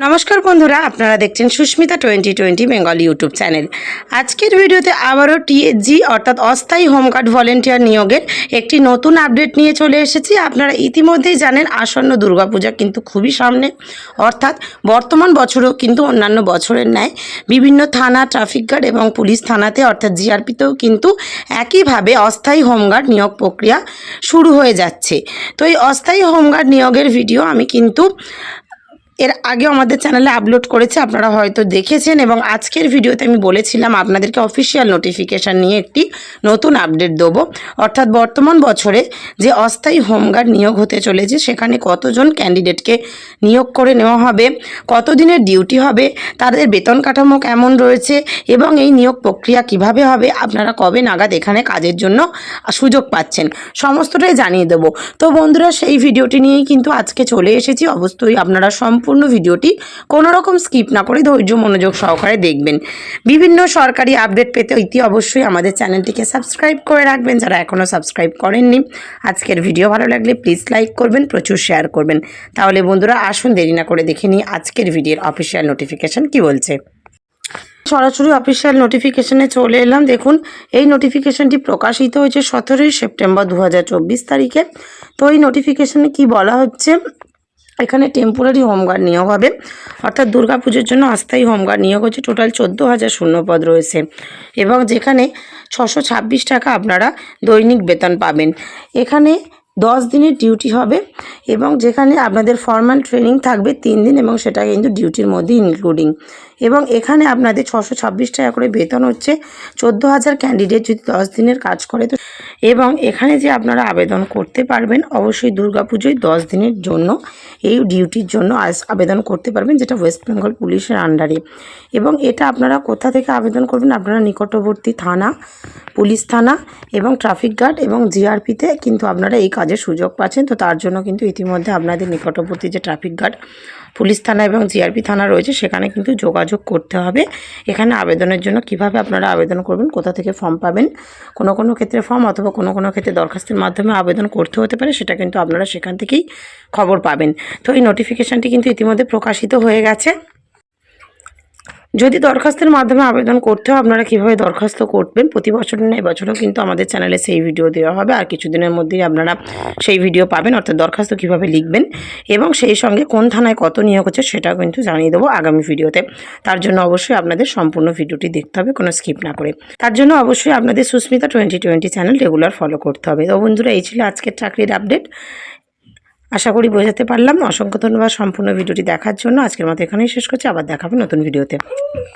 নমস্কার বন্ধুরা, আপনারা দেখছেন Susmita twenty twenty Bengal YouTube channel. আজকের ভিডিওতে আবারও টিএসজি, অর্থাৎ অস্থায়ী হোমগার্ড ভলেন্টিয়ার নিয়োগের একটি নতুন আপডেট নিয়ে চলে এসেছি। আপনারা ইতিমধ্যেই জানেন, আসন্ন দুর্গাপূজা কিন্তু খুবই সামনে। অর্থাৎ বর্তমান বছরও কিন্তু অন্যান্য বছরের ন্যায় বিভিন্ন থানা, ট্রাফিক গার্ড এবং পুলিশ থানাতে, অর্থাৎ জিআরপিতেও কিন্তু একইভাবে অস্থায়ী হোমগার্ড নিয়োগ প্রক্রিয়া শুরু হয়ে যাচ্ছে। তো এই অস্থায়ী হোমগার্ড নিয়োগের ভিডিও আমি কিন্তু এর আগেও আমাদের চ্যানেলে আপলোড করেছে, আপনারা হয়তো দেখেছেন এবং আজকের ভিডিওতে আমি বলেছিলাম আপনাদেরকে অফিসিয়াল নোটিফিকেশান নিয়ে একটি নতুন আপডেট দেবো। অর্থাৎ বর্তমান বছরে যে অস্থায়ী হোমগার্ড নিয়োগ হতে চলেছে, সেখানে কতজন ক্যান্ডিডেটকে নিয়োগ করে নেওয়া হবে, কতদিনের ডিউটি হবে, তাদের বেতন কাঠামো কেমন রয়েছে এবং এই নিয়োগ প্রক্রিয়া কীভাবে হবে, আপনারা কবে নাগাদ এখানে কাজের জন্য সুযোগ পাচ্ছেন, সমস্তটাই জানিয়ে দেবো। তো বন্ধুরা, সেই ভিডিওটি নিয়েই কিন্তু আজকে চলে এসেছি। অবশ্যই আপনারা সম্পূর্ণ ভিডিওটি কোনো রকম স্কিপ না করে ধৈর্য মনোযোগ সহকারে দেখবেন। বিভিন্ন সরকারি আপডেট পেতে ইতি অবশ্যই আমাদের চ্যানেলটিকে সাবস্ক্রাইব করে রাখবেন। যারা এখনও সাবস্ক্রাইব করেননি, আজকের ভিডিও ভালো লাগলে প্লিজ লাইক করবেন, প্রচুর শেয়ার করবেন। তাহলে বন্ধুরা, আসুন দেরি না করে দেখে নিই আজকের ভিডিওর অফিসিয়াল নোটিফিকেশান কি বলছে। সরাসরি অফিসিয়াল নোটিফিকেশনে চলে এলাম। দেখুন, এই নোটিফিকেশনটি প্রকাশিত হয়েছে সতেরোই সেপ্টেম্বর দু হাজার চব্বিশ তারিখে। তো এই নোটিফিকেশনে কি বলা হচ্ছে? এখানে টেম্পোরারি হোমগার্ড নিয়োগ হবে। অর্থাৎ দুর্গাপুজোর জন্য অস্থায়ী হোমগার্ড নিয়োগ হচ্ছে। টোটাল চোদ্দ হাজার শূন্যপদ রয়েছে। এবং যেখানে ছশো ছাব্বিশ টাকা আপনারা দৈনিক বেতন পাবেন। এখানে দশ দিনের ডিউটি হবে এবং যেখানে আপনাদের ফর্মাল ট্রেনিং থাকবে তিন দিন এবং সেটা কিন্তু ডিউটির মধ্যে ইনক্লুডিং এবং এখানে আপনাদের ছশো ছাব্বিশ টাকা করে বেতন হচ্ছে, চোদ্দ হাজার ক্যান্ডিডেট যদি দশ দিনের কাজ করে। তো এবং এখানে যে আপনারা আবেদন করতে পারবেন, অবশ্যই দুর্গাপুজোয় দশ দিনের জন্য এই ডিউটির জন্য আবেদন করতে পারবেন, যেটা ওয়েস্ট বেঙ্গল পুলিশের আন্ডারে এবং এটা আপনারা কোথা থেকে আবেদন করবেন, আপনারা নিকটবর্তী থানা, পুলিশ থানা এবং ট্রাফিক গার্ড এবং জিআরপিতে কিন্তু আপনারা এই কাজের সুযোগ পাচ্ছেন। তো তার জন্য কিন্তু ইতিমধ্যে আপনাদের নিকটবর্তী যে ট্রাফিক গার্ড পুলিশ থানা এবং জিআরপি থানা রয়েছে, সেখানে কিন্তু যোগাযোগ করতে হবে। এখানে আবেদনের জন্য কীভাবে আপনারা আবেদন করবেন, কোথা থেকে ফর্ম পাবেন, কোনো কোনো ক্ষেত্রে ফর্ম অথবা কোনো কোনো ক্ষেত্রে দরখাস্তের মাধ্যমে আবেদন করতে হতে পারে, সেটা কিন্তু আপনারা সেখান থেকেই খবর পাবেন। তো এই নোটিফিকেশানটি কিন্তু ইতিমধ্যে প্রকাশিত হয়ে গেছে। যদি দরখাস্তের মাধ্যমে আবেদন করতে হয়, আপনারা কীভাবে দরখাস্ত করবেন? প্রতি বছর না, এবছরও কিন্তু আমাদের চ্যানেলে সেই ভিডিও দেওয়া হবে। আর কিছুদিনের মধ্যেই আপনারা সেই ভিডিও পাবেন, অর্থাৎ দরখাস্ত কীভাবে লিখবেন এবং সেই সঙ্গে কোন থানায় কত নিয়োগ হচ্ছে সেটাও কিন্তু জানিয়ে দেবো আগামী ভিডিওতে। তার জন্য অবশ্যই আপনাদের সম্পূর্ণ ভিডিওটি দেখতে হবে, কোনো স্কিপ না করে। তার জন্য অবশ্যই আপনাদের Susmita twenty twenty channel regular follow করতে হবে। তো বন্ধুরা, এই ছিল আজকের চাকরির আপডেট। আশা করি বোঝাতে পারলাম। অসংখ্য ধন্যবাদ সম্পূর্ণ ভিডিওটি দেখার জন্য। আজকের মতো এখানেই শেষ করছি। আবার দেখাবো নতুন ভিডিওতে।